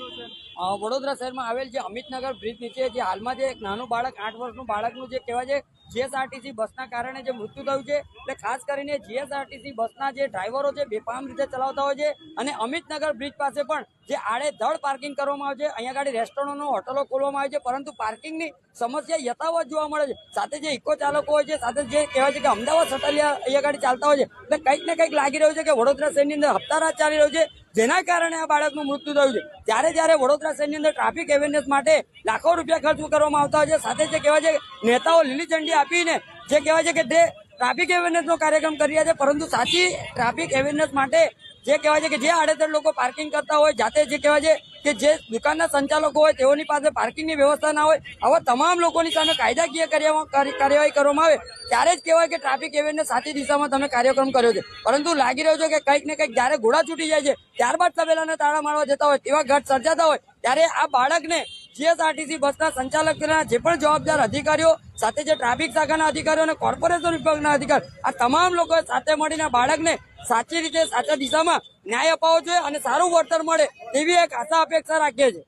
વડોદરા શહેરમાં આવેલ જે અમિતનગર બ્રિજ નીચે જે હાલમાં જે એક નાનું બાળક, આઠ વર્ષનું બાળકનું જે કહેવાય છે જીએસઆરટીસી બસના કારણે જે મૃત્યુ થયું છે, એટલે ખાસ કરીને જીએસઆરટીસી બસના જે ડ્રાઈવરો છે, બેફામ રીતે ચલાવતા હોય છે અને અમિતનગર બ્રિજ પાસે પણ જે આડેધડ પાર્કિંગ કરવામાં આવે છે, અહીંયા આગળ રેસ્ટોરન્ટો હોટલો ખોલવામાં આવે છે, પરંતુ પાર્કિંગની સમસ્યા યથાવત જોવા મળે છે. સાથે જે ઇકો ચાલકો હોય છે, સાથે જે કહેવાય છે કે અમદાવાદ સટલિયા અહીંયા આગળ ચાલતા હોય છે, એટલે કંઈક ને કંઈક લાગી રહ્યું છે કે વડોદરા શહેરની અંદર હપ્તારાજ ચાલી રહ્યો છે, જેના કારણે આ બાળકનું મૃત્યુ થયું છે. ત્યારે જ્યારે વડોદરા શહેરની અંદર ટ્રાફિક અવેરનેસ માટે લાખો રૂપિયા ખર્ચ કરવામાં આવતા હોય છે, સાથે જે કહેવાય છે નેતાઓ લીલી ઝંડી આપીને જે કહેવાય છે કે તે ટ્રાફિક અવેરનેસનો કાર્યક્રમ કરી રહ્યા છે, પરંતુ સાચી ટ્રાફિક અવેરનેસ માટે જે કહેવાય છે કે જે આડેધડ લોકો પાર્કિંગ કરતા હોય, જાતે જે કહેવાય છે કે જે દુકાનના સંચાલકો હોય, તેઓની પાસે પાર્કિંગની વ્યવસ્થા ના હોય, આવા તમામ લોકોની સામે કાયદાકીય કાર્યવા- કાર્યવાહી કરવામાં આવે, ત્યારે જ કહેવાય કે ટ્રાફિક અવેરનેસ સાચી દિશામાં તમે કાર્યક્રમ કર્યો છે. પરંતુ લાગી રહ્યો છે કે કંઈક ને કંઈક જ્યારે ઘોડા છૂટી જાય છે, ત્યારબાદ તબેલાને તાળા મારવા જતા હોય, તેવા ઘટ સર્જાતા હોય, ત્યારે આ બાળકને જીએસઆરટીસી બસના સંચાલકના જે પણ જવાબદાર અધિકારીઓ, સાથે જે ટ્રાફિક શાખાના અધિકારીઓ અને કોર્પોરેશન વિભાગના અધિકારી, આ તમામ લોકો સાથે મળીને બાળકને સાચી રીતે સાચા દિશામાં ન્યાય અપાવવો જોઈએ અને સારું વળતર મળે તેવી એક આશા અપેક્ષા રાખીએ છીએ.